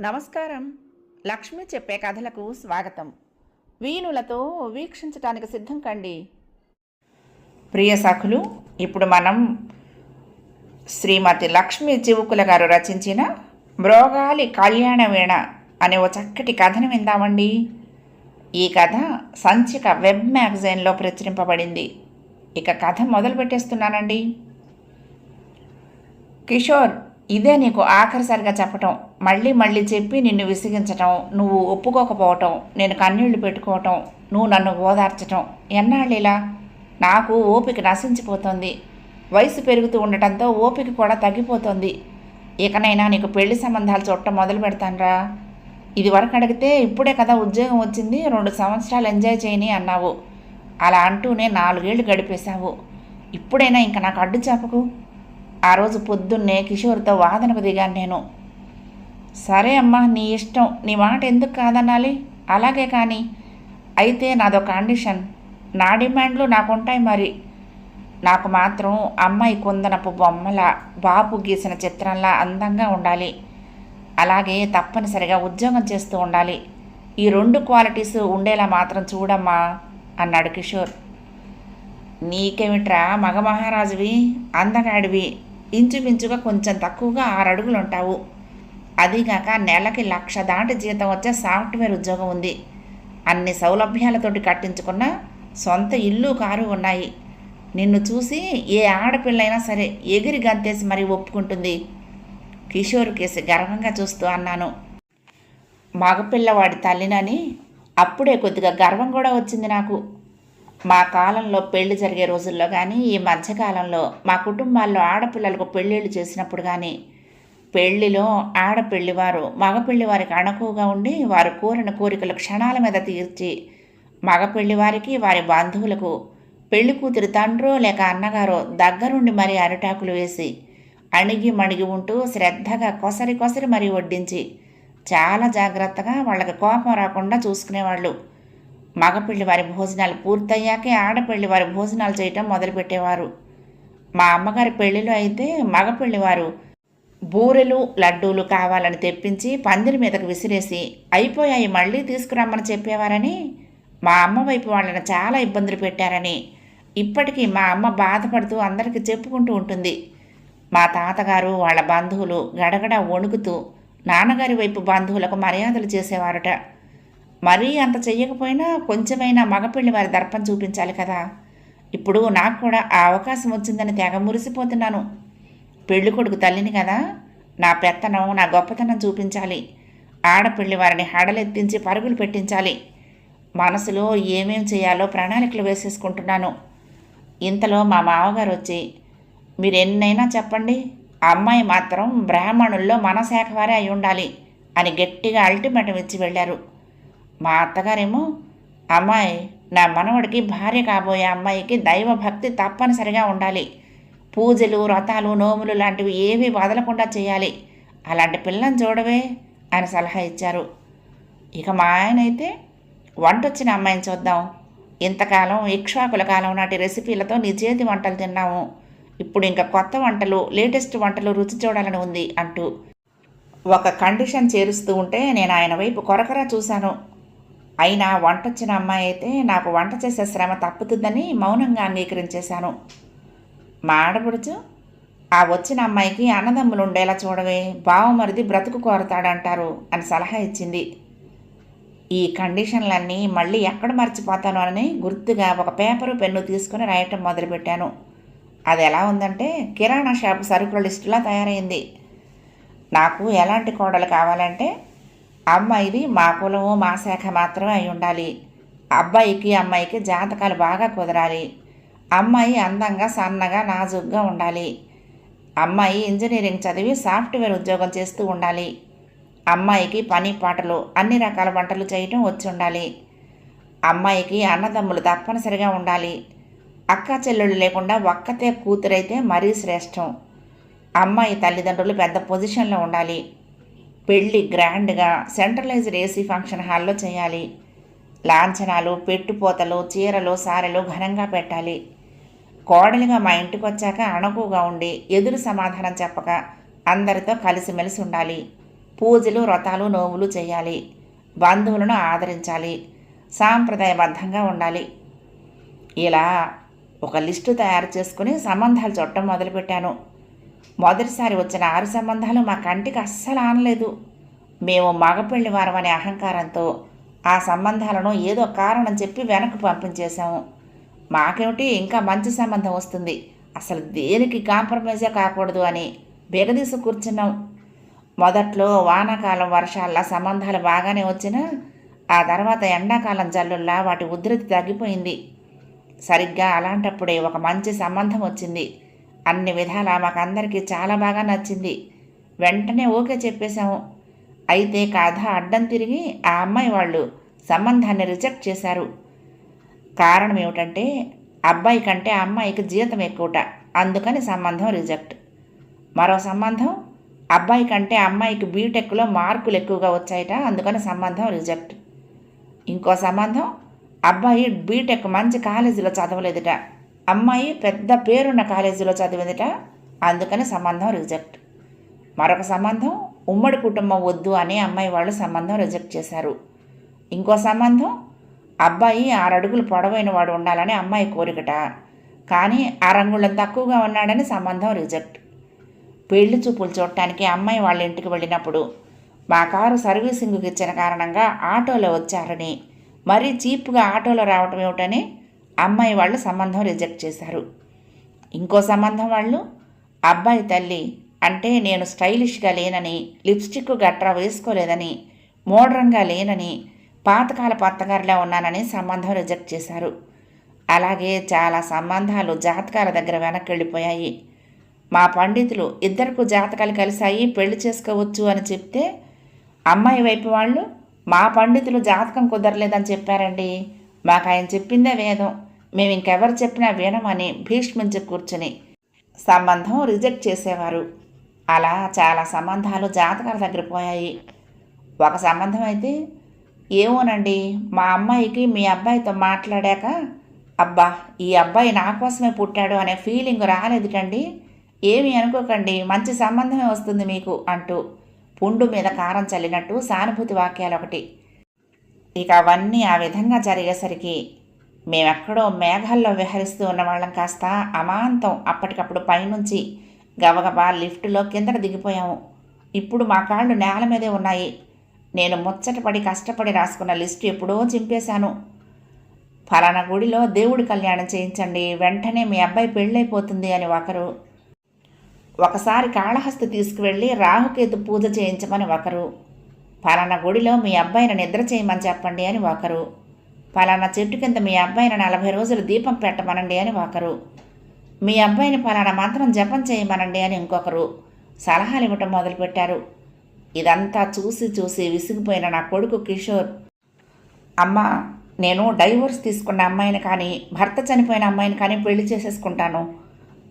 నమస్కారం. లక్ష్మి చెప్పే కథలకు స్వాగతం. వీణులతో వీక్షించటానికి సిద్ధం కండి. ప్రియ సఖులు ఇప్పుడు మనం శ్రీమతి లక్ష్మి చివుకుల గారు రచించిన మ్రోగాలి కళ్యాణ వీణ అనే ఓ చక్కటి కథను విందామండి. ఈ కథ సంచిక వెబ్ మ్యాగజైన్లో ప్రచురింపబడింది. ఇక కథ మొదలు పెట్టేస్తున్నానండి కిషోర్ ఇదే నీకు ఆఖరిసారిగా చెప్పటం. మళ్ళీ మళ్ళీ చెప్పి నిన్ను విసిగించటం నువ్వు ఒప్పుకోకపోవటం నేను కన్నీళ్ళు పెట్టుకోవటం నువ్వు నన్ను ఓదార్చటం. ఎన్నాళ్ళు ఇలా నాకు ఓపిక నశించిపోతుంది. వయసు పెరుగుతూ ఉండటంతో ఓపిక కూడా తగ్గిపోతుంది. ఇకనైనా నీకు పెళ్ళి సంబంధాలు చూడటం మొదలు పెడతానరా. ఇది వరకు అడిగితే ఇప్పుడే కదా ఉద్యోగం వచ్చింది రెండు సంవత్సరాలు ఎంజాయ్ చేయని అన్నావు. అలా అంటూనే నాలుగేళ్ళు గడిపేశావు. ఇప్పుడైనా ఇంకా నాకు అడ్డు చెప్పకు. ఆ రోజు పొద్దున్నే కిషోర్తో వాదనకు దిగాను నేను. సరే అమ్మా నీ ఇష్టం. నీ మాట ఎందుకు కాదనాలి? అలాగే కానీ అయితే నాదో కండిషన్. నా డిమాండ్లు నాకుంటాయి మరి. నాకు మాత్రం అమ్మాయి కుందనపు బొమ్మల బాపు గీసిన చిత్రంలా అందంగా ఉండాలి. అలాగే తప్పనిసరిగా ఉద్యోగం చేస్తూ ఉండాలి. ఈ రెండు క్వాలిటీస్ ఉండేలా మాత్రం చూడమ్మా అన్నాడు కిషోర్. నీకేమిట్రా మగ మహారాజువి అందగాడివి? ఇంచుమించుగా కొంచెం తక్కువగా ఆరు అడుగులు ఉంటావు. అదీగాక నెలకి లక్ష దాటి జీతం వచ్చే సాఫ్ట్వేర్ ఉద్యోగం ఉంది. అన్ని సౌలభ్యాలతోటి కట్టించుకున్న సొంత ఇల్లు కారు ఉన్నాయి. నిన్ను చూసి ఏ ఆడపిల్లైనా సరే ఎగిరి గంతేసి మరీ ఒప్పుకుంటుంది. కిషోర్ కేసి గర్వంగా చూస్తూ అన్నాను. మగపిల్లవాడి తల్లినని అప్పుడే కొద్దిగా గర్వం కూడా వచ్చింది నాకు. మా కాలంలో పెళ్ళి జరిగే రోజుల్లో కానీ ఈ మధ్యకాలంలో మా కుటుంబాల్లో ఆడపిల్లలకు పెళ్ళిళ్ళు చేసినప్పుడు కానీ పెళ్ళిలో ఆడపెళ్ళివారు మగపెళ్ళివారికి అణకువగా ఉండి వారు కోరిన కోరికలు క్షణాల మీద తీర్చి మగపెళ్ళివారికి వారి బంధువులకు పెళ్ళి కూతురు తండ్రో లేక అన్నగారో దగ్గరుండి మరీ అరిటాకులు వేసి అణిగి మణిగి ఉంటూ శ్రద్ధగా కొసరి కొసరి మరీ వడ్డించి చాలా జాగ్రత్తగా వాళ్ళకి కోపం రాకుండా చూసుకునేవాళ్ళు. మగపిల్లి వారి భోజనాలు పూర్తయ్యాకే ఆడపిల్లి వారి భోజనాలు చేయటం మొదలుపెట్టేవారు. మా అమ్మగారి పెళ్ళిలో అయితే మగపిల్లి వారు బూరెలు లడ్డూలు కావాలని తెప్పించి పందిరి మీదకు విసిరేసి అయిపోయాయి మళ్ళీ తీసుకురమ్మని చెప్పేవారని మా అమ్మ వైపు వాళ్ళని చాలా ఇబ్బందులు పెట్టారని ఇప్పటికీ మా అమ్మ బాధపడుతూ అందరికీ చెప్పుకుంటూ ఉంటుంది. మా తాతగారు వాళ్ళ బంధువులు గడగడ వణుకుతూ నాన్నగారి వైపు బంధువులకు మర్యాదలు చేసేవారట. మరీ అంత చెయ్యకపోయినా కొంచెమైనా మగపిల్లి వారి దర్పం చూపించాలి కదా. ఇప్పుడు నాకు కూడా ఆ అవకాశం వచ్చిందని తెగ మురిసిపోతున్నాను. పెళ్ళి కొడుకు తల్లిని కదా నా పెత్తనం నా గొప్పతనం చూపించాలి. ఆడపిల్లి వారిని హడలెత్తించి పరుగులు పెట్టించాలి. మనసులో ఏమేం చేయాలో ప్రణాళికలు వేసేసుకుంటున్నాను. ఇంతలో మా మామగారు వచ్చి మీరు ఎన్నైనా చెప్పండి ఆ అమ్మాయి మాత్రం బ్రాహ్మణుల్లో మన శాఖ వారే అయి ఉండాలి అని గట్టిగా అల్టిమేటం ఇచ్చి వెళ్ళారు. మా అత్తగారేమో అమ్మాయి నా మనవడికి భార్య కాబోయే అమ్మాయికి దైవభక్తి తప్పనిసరిగా ఉండాలి. పూజలు వ్రతాలు నోములు లాంటివి ఏవి వదలకుండా చేయాలి. అలాంటి పిల్లని చూడవే అని సలహా ఇచ్చారు. ఇక మా ఆయన అయితే వంట వచ్చిన అమ్మాయిని చూద్దాం. ఇంతకాలం ఇక్ష్వాకుల కాలం నాటి రెసిపీలతో నీ చేతి వంటలు తిన్నాము. ఇప్పుడు ఇంకా కొత్త వంటలు లేటెస్ట్ వంటలు రుచి చూడాలని ఉంది అంటూ ఒక కండిషన్ చేరుస్తూ ఉంటే నేను ఆయన వైపు కొరకరా చూశాను. అయినా వంట వచ్చిన అమ్మాయి అయితే నాకు వంట చేసే శ్రమ తప్పుతుందని మౌనంగా అంగీకరించేశాను. మా ఆడపడుచు ఆ వచ్చిన అమ్మాయికి అన్నదమ్ములు ఉండేలా చూడవే బావమరిది బ్రతుకు కోరతాడంటారు అని సలహా ఇచ్చింది. ఈ కండిషన్లన్నీ మళ్ళీ ఎక్కడ మర్చిపోతాను అని గుర్తుగా ఒక పేపరు పెన్ను తీసుకుని రాయటం మొదలుపెట్టాను. అది ఎలా ఉందంటే కిరాణా షాపు సరుకుల లిస్టులా తయారైంది. నాకు ఎలాంటి కోడలు కావాలంటే అమ్మాయిది మా కులము మా శాఖ మాత్రమే అయి ఉండాలి. అబ్బాయికి అమ్మాయికి జాతకాలు బాగా కుదరాలి. అమ్మాయి అందంగా సన్నగా నాజుగ్గా ఉండాలి. అమ్మాయి ఇంజనీరింగ్ చదివి సాఫ్ట్వేర్ ఉద్యోగం చేస్తూ ఉండాలి. అమ్మాయికి పని పాటలు అన్ని రకాల వంటలు చేయటం వచ్చి ఉండాలి. అమ్మాయికి అన్నదమ్ములు తప్పనిసరిగా ఉండాలి. అక్క చెల్లెళ్ళు లేకుండా ఒక్కతే కూతురైతే మరీ శ్రేష్టం. అమ్మాయి తల్లిదండ్రులు పెద్ద పొజిషన్లో ఉండాలి. పెళ్ళి గ్రాండ్గా సెంట్రలైజ్డ్ ఏసీ ఫంక్షన్ హాల్లో చేయాలి. లాంఛనాలు పెట్టుపోతలు చీరలు సారెలు ఘనంగా పెట్టాలి. కోడలిగా మా ఇంటికి వచ్చాక అణకుగా ఉండి ఎదురు సమాధానం చెప్పక అందరితో కలిసిమెలిసి ఉండాలి. పూజలు వ్రతాలు నోములు చేయాలి. బంధువులను ఆదరించాలి. సాంప్రదాయబద్ధంగా ఉండాలి. ఇలా ఒక లిస్టు తయారు చేసుకుని సంబంధాలు చుట్టం మొదలుపెట్టాను. మొదటిసారి వచ్చిన ఆరు సంబంధాలు మా కంటికి అస్సలు ఆనలేదు. మేము మగపెళ్ళి వారం అనే అహంకారంతో ఆ సంబంధాలను ఏదో కారణం చెప్పి వెనక్కి పంపించేశాము. మాకేమిటి? ఇంకా మంచి సంబంధం వస్తుంది. అసలు దేనికి కాంప్రమైజే కాకూడదు అని బెగదీసి కూర్చున్నాం. మొదట్లో వానాకాలం వర్షాల్లో సంబంధాలు బాగానే వచ్చినా ఆ తర్వాత ఎండాకాలం జల్లుల్లా వాటి ఉధృతి తగ్గిపోయింది. సరిగ్గా అలాంటప్పుడే ఒక మంచి సంబంధం వచ్చింది. అన్ని విధాలా మాకందరికీ చాలా బాగా నచ్చింది. వెంటనే ఓకే చెప్పేశాము. అయితే కథ అడ్డం తిరిగి ఆ అమ్మాయి వాళ్ళు సంబంధాన్ని రిజెక్ట్ చేశారు. కారణం ఏమిటంటే అబ్బాయి కంటే అమ్మాయికి జీతం ఎక్కువట. అందుకని సంబంధం రిజెక్ట్. మరో సంబంధం అబ్బాయి కంటే అమ్మాయికి బీటెక్లో మార్కులు ఎక్కువగా వచ్చాయట. అందుకని సంబంధం రిజెక్ట్. ఇంకో సంబంధం అబ్బాయి బీటెక్ మంచి కాలేజీలో చదవలేదుట. అమ్మాయి పెద్ద పేరున్న కాలేజీలో చదివిందిట. అందుకని సంబంధం రిజెక్ట్. మరొక సంబంధం ఉమ్మడి కుటుంబం వద్దు అని అమ్మాయి వాళ్ళు సంబంధం రిజెక్ట్ చేశారు. ఇంకో సంబంధం అబ్బాయి ఆరడుగులు పొడవైన వాడు ఉండాలని అమ్మాయి కోరికట. కానీ ఆరంగుళం తక్కువగా ఉన్నాడని సంబంధం రిజెక్ట్. పెళ్ళి చూపులు చూడటానికి అమ్మాయి వాళ్ళ ఇంటికి వెళ్ళినప్పుడు మా కారు సర్వీసింగ్కి ఇచ్చిన కారణంగా ఆటోలో వచ్చారని మరీ చీప్గా ఆటోలో రావటం ఏమిటని అమ్మాయి వాళ్ళు సంబంధం రిజెక్ట్ చేశారు. ఇంకో సంబంధం వాళ్ళు అబ్బాయి తల్లి అంటే నేను స్టైలిష్గా లేనని లిప్స్టిక్ గట్రా వేసుకోలేదని మోడ్రన్గా లేనని పాతకాల పత్తగారిలా ఉన్నానని సంబంధం రిజెక్ట్ చేశారు. అలాగే చాలా సంబంధాలు జాతకాల దగ్గర వెనక్కి వెళ్ళిపోయాయి మా పండితులు ఇద్దరికి జాతకాలు కలిశాయి పెళ్ళి చేసుకోవచ్చు అని చెప్తే అమ్మాయి వైపు వాళ్ళు మా పండితులు జాతకం కుదరలేదని చెప్పారండి. మాకు ఆయన చెప్పిందే వేదం. మేము ఇంకెవరు చెప్పినా వినమని భీష్మించి కూర్చుని సంబంధం రిజెక్ట్ చేసేవారు. అలా చాలా సంబంధాలు జాతకాల దగ్గర పోయాయి. ఒక సంబంధం అయితే ఏమోనండి మా అమ్మాయికి మీ అబ్బాయితో మాట్లాడాక అబ్బా ఈ అబ్బాయి నా కోసమే పుట్టాడు అనే ఫీలింగ్ రాలేదుటండి. ఏమి అనుకోకండి మంచి సంబంధమే వస్తుంది మీకు అంటూ పుండు మీద కారం చల్లినట్టు సానుభూతి వాక్యాలు ఒకటి ఇక అవన్నీ ఆ విధంగా జరిగేసరికి మేమెక్కడో మేఘాల్లో విహరిస్తూ ఉన్న వాళ్ళం కాస్త అమాంతం అప్పటికప్పుడు పైనుంచి గబగబా లిఫ్టులో కిందట దిగిపోయాము. ఇప్పుడు మా కాళ్ళు నేల మీదే ఉన్నాయి. నేను ముచ్చటపడి కష్టపడి రాసుకున్న లిస్టు ఎప్పుడో చింపేశాను. ఫలానా గుడిలో దేవుడి కళ్యాణం చేయించండి వెంటనే మీ అబ్బాయి పెళ్ళైపోతుంది అని ఒకరు. ఒకసారి కాళహస్తి తీసుకువెళ్ళి రాహుకేతు పూజ చేయించమని ఒకరు. పలానా గుడిలో మీ అబ్బాయిని నిద్ర చేయమని చెప్పండి అని ఒకరు పలానా చెట్టు కింద మీ అబ్బాయిని నలభై రోజులు దీపం పెట్టమనండి అని ఒకరు మీ అబ్బాయిని పలానా మంత్రం జపం చేయమనండి అని ఇంకొకరు సలహాలు ఇవ్వటం మొదలుపెట్టారు. ఇదంతా చూసి చూసి విసిగిపోయిన నా కొడుకు కిషోర్ అమ్మ నేను డైవోర్స్ తీసుకున్న అమ్మాయిని కానీ భర్త చనిపోయిన అమ్మాయిని కానీ పెళ్ళి చేసేసుకుంటాను.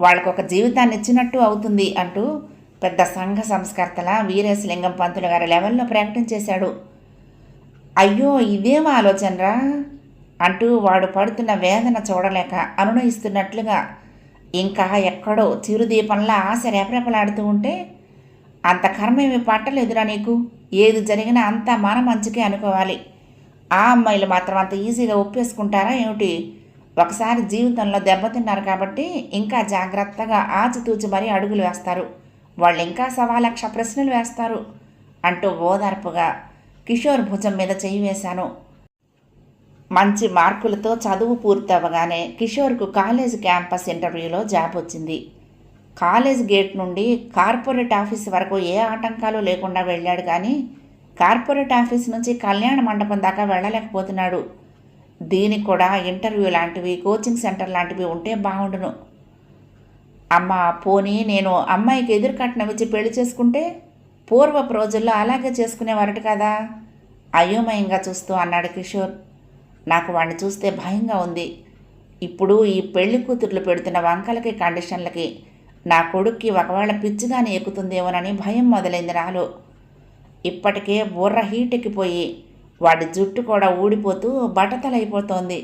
వాళ్ళకు ఒక జీవితాన్ని ఇచ్చినట్టు అవుతుంది అంటూ పెద్ద సంఘ సంస్కర్తల వీరేశలింగం పంతులు గారి లెవెల్లో ప్రకటించేశాడు అయ్యో ఇదేం ఆలోచనరా? అంటూ వాడు పడుతున్న వేదన చూడలేక అనునయిస్తున్నట్లుగా ఇంకా ఎక్కడో చిరుదీపంలా ఆశ రేపరేపలాడుతూ ఉంటే అంత కర్మేమి పట్టలేదురా నీకు? ఏది జరిగినా అంతా మన మంచికే అనుకోవాలి. ఆ అమ్మాయిలు మాత్రం అంత ఈజీగా ఒప్పేసుకుంటారా ఏమిటి? ఒకసారి జీవితంలో దెబ్బతిన్నారు కాబట్టి ఇంకా జాగ్రత్తగా ఆచితూచి మరీ అడుగులు వేస్తారు. వాళ్ళు ఇంకా సవాలక్ష ప్రశ్నలు వేస్తారు అంటూ ఓదార్పుగా కిషోర్ భుజం మీద చేయి వేశాను. మంచి మార్కులతో చదువు పూర్తవగానే కిషోర్కు కాలేజ్ క్యాంపస్ ఇంటర్వ్యూలో జాబ్ వచ్చింది. కాలేజ్ గేట్ నుండి కార్పొరేట్ ఆఫీస్ వరకు ఏ ఆటంకాలు లేకుండా వెళ్ళాడు కానీ కార్పొరేట్ ఆఫీస్ నుంచి కళ్యాణ మండపం దాకా వెళ్ళలేకపోతున్నాడు. దీనికి కూడా ఇంటర్వ్యూ లాంటివి కోచింగ్ సెంటర్ లాంటివి ఉంటే బాగుండును. అమ్మ పోనీ నేను అమ్మాయికి ఎదురు కట్నం ఇచ్చి పెళ్ళి చేసుకుంటే పూర్వపు రోజుల్లో అలాగే చేసుకునేవారట కదా. అయోమయంగా చూస్తూ అన్నాడు కిషోర్. నాకు వాడిని చూస్తే భయంగా ఉంది. ఇప్పుడు ఈ పెళ్ళి కూతుర్లు పెడుతున్న వంకలకి కండిషన్లకి నా కొడుక్కి ఒకవేళ పిచ్చిగానే ఎక్కుతుందేమోనని భయం మొదలైంది నాలో. ఇప్పటికే బుర్ర హీట్ ఎక్కిపోయి వాడి జుట్టు కూడా ఊడిపోతూ బట్టతలైపోతోంది.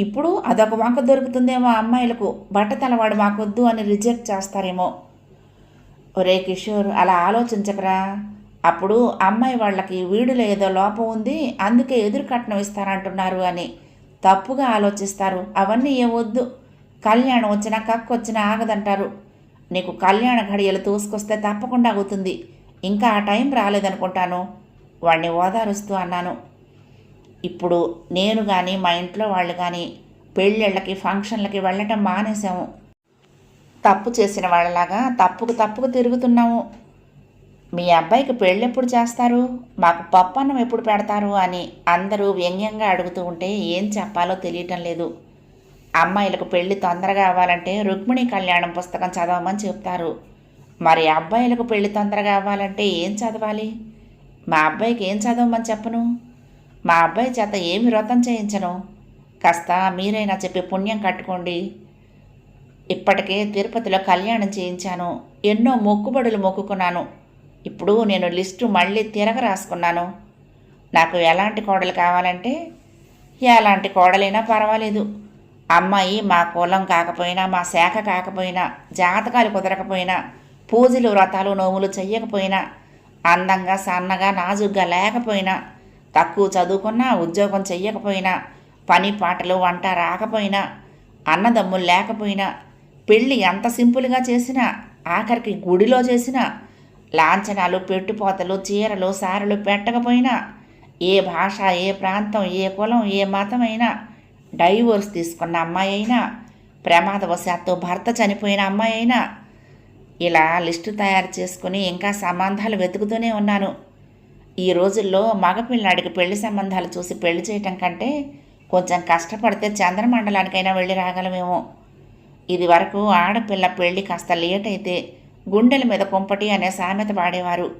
ఇప్పుడు అదొక వంక దొరుకుతుందేమో అమ్మాయిలకు బట్టతలవాడు మాకొద్దు అని రిజెక్ట్ చేస్తారేమో. ఒరే కిషోర్ అలా ఆలోచించకరా. అప్పుడు అమ్మాయి వాళ్ళకి వీడిలో ఏదో లోపం ఉంది అందుకే ఎదురు కట్నం ఇస్తారంటున్నారు అని తప్పుగా ఆలోచిస్తారు. అవన్నీ ఏమొద్దు కళ్యాణం వచ్చినా కక్కు వచ్చినా ఆగదంటారు. నీకు కళ్యాణ ఘడియలు తోసుకొస్తే తప్పకుండా అవుతుంది. ఇంకా ఆ టైం రాలేదనుకుంటాను. వాడిని ఓదారుస్తూ అన్నాను. ఇప్పుడు నేను కానీ మా ఇంట్లో వాళ్ళు కానీ పెళ్ళిళ్ళకి ఫంక్షన్లకి వెళ్ళటం మానేశాము. తప్పు చేసిన వాళ్ళలాగా తప్పుకు తప్పుకు తిరుగుతున్నాము. మీ అబ్బాయికి పెళ్ళెప్పుడు చేస్తారు? మాకు పప్పన్నం ఎప్పుడు పెడతారు? అని అందరూ వ్యంగ్యంగా అడుగుతూ ఉంటే ఏం చెప్పాలో తెలియటం లేదు. అమ్మాయిలకు పెళ్ళి తొందరగా అవ్వాలంటే రుక్మిణి కళ్యాణం పుస్తకం చదవమని చెప్తారు. మరి అబ్బాయిలకు పెళ్ళి తొందరగా అవ్వాలంటే ఏం చదవాలి? మా అబ్బాయికి ఏం చదవమని చెప్పను? మా అబ్బాయి చేత ఏమి వ్రతం చేయించను? కాస్త మీరైనా చెప్పి పుణ్యం కట్టుకోండి. ఇప్పటికే తిరుపతిలో కళ్యాణం చేయించాను. ఎన్నో మొక్కుబడులు మొక్కుకున్నాను. ఇప్పుడు నేను లిస్టు మళ్ళీ తిరగ రాసుకున్నాను. నాకు ఎలాంటి కోడలు కావాలంటే ఎలాంటి కోడలైనా పర్వాలేదు. అమ్మాయి మా కులం కాకపోయినా మా శాఖ కాకపోయినా జాతకాలు కుదరకపోయినా పూజలు వ్రతాలు నోములు చెయ్యకపోయినా అందంగా సన్నగా నాజుగ్గా లేకపోయినా తక్కువ చదువుకున్నా ఉద్యోగం చెయ్యకపోయినా పని పాటలు వంట రాకపోయినా అన్నదమ్ములు లేకపోయినా పెళ్ళి ఎంత సింపుల్గా చేసినా ఆఖరికి గుడిలో చేసినా లాంఛనాలు పెట్టుపోతలు చీరలు సారలు పెట్టకపోయినా ఏ భాష ఏ ప్రాంతం ఏ కులం ఏ మతం అయినా డైవోర్స్ తీసుకున్న అమ్మాయి అయినా ప్రమాదవశాత్తు భర్త చనిపోయిన అమ్మాయి అయినా ఇలా లిస్టు తయారు చేసుకుని ఇంకా సంబంధాలు వెతుకుతూనే ఉన్నాను. ఈ రోజుల్లో మగపిల్లాడికి పెళ్ళి సంబంధాలు చూసి పెళ్ళి చేయటం కంటే కొంచెం కష్టపడితే చంద్రమండలానికైనా వెళ్ళి రాగలమేమో. ఇది వరకు ఆడపిల్ల పెళ్ళి కాస్త లేట్ అయితే గుండెల మీద కుంపటి అనే సామెత వాడేవారు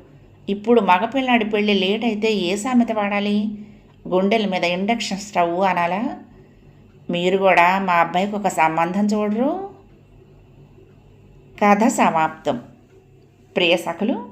ఇప్పుడు మగపిల్లాడి పెళ్ళి లేట్ అయితే ఏ సామెత వాడాలి గుండెల మీద ఇండక్షన్ స్టవ్ అనాలా? మీరు కూడా మా అబ్బాయికి ఒక సంబంధం చూడరు? కథ సమాప్తం. ప్రియ సఖలు